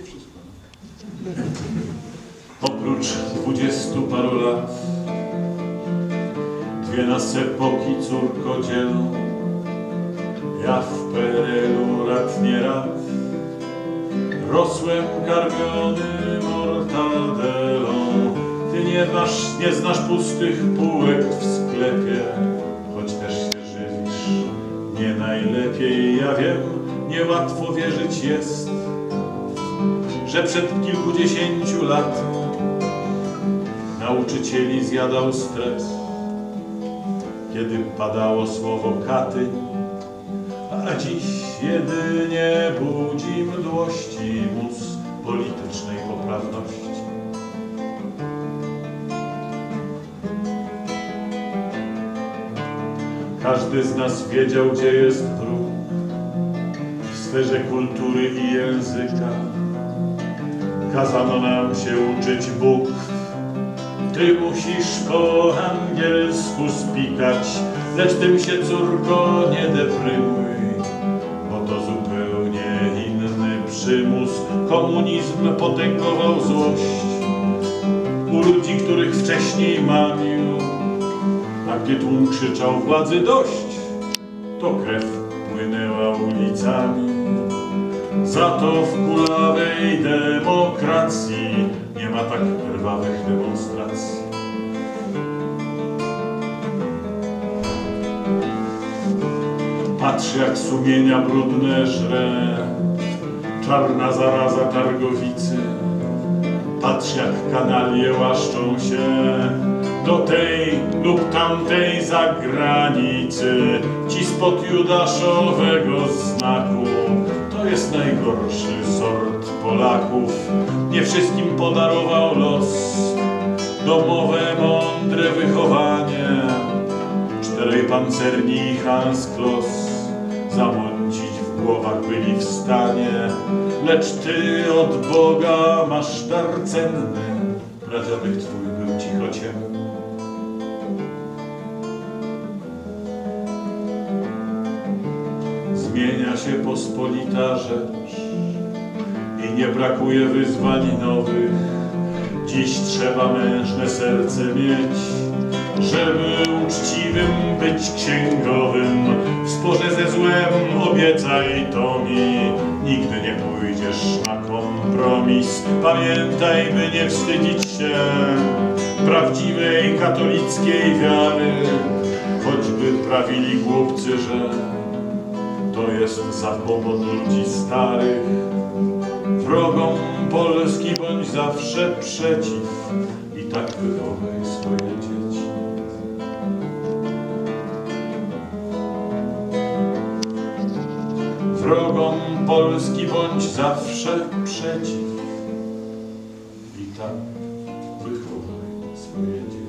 I wszystko. Oprócz dwudziestu paru lat Dwie nas epoki córko dzielą Ja w PRL-u rat nie raz Rosłem karmiony mortadelą Ty nie znasz, nie znasz pustych półek w sklepie Choć też się żywisz. Nie najlepiej Ja wiem, niełatwo wierzyć jest że przed kilkudziesięciu lat nauczycieli zjadał stres, kiedy padało słowo katy, a dziś jedynie budzi mdłości mus politycznej poprawności. Każdy z nas wiedział, gdzie jest próg w sferze kultury i języka. Kazano nam się uczyć bukw. Ty musisz po angielsku spikać, lecz tym się córko nie deprymuj, bo to zupełnie inny przymus. Komunizm potęgował złość u ludzi, których wcześniej mamił, a gdy tłum krzyczał władzy dość, to krew płynęła ulicami. Za to w kulawej demokracji nie ma tak krwawych demonstracji. Patrz jak sumienia brudne żre, czarna zaraza targowicy. Patrz jak kanalie łaszczą się do tej lub tamtej zagranicy. Ci spod judaszowego znaku jest najgorszy sort Polaków. Nie wszystkim podarował los domowe, mądre wychowanie. Czterej pancerni i Hans Kloss zamącić w głowach byli w stanie. Lecz ty od Boga masz dar cenny, pradziadek twój był cichociemny. Zmienia się pospolita rzecz i nie brakuje wyzwań nowych. Dziś trzeba mężne serce mieć, żeby uczciwym być księgowym. W sporze ze złem obiecaj to mi, nigdy nie pójdziesz na kompromis. Pamiętaj, by nie wstydzić się prawdziwej katolickiej wiary, choćby prawili głupcy, że to jest za powód ludzi starych. Wrogom Polski bądź zawsze przeciw i tak wychowaj swoje dzieci. Wrogom Polski bądź zawsze przeciw i tak wychowaj swoje dzieci.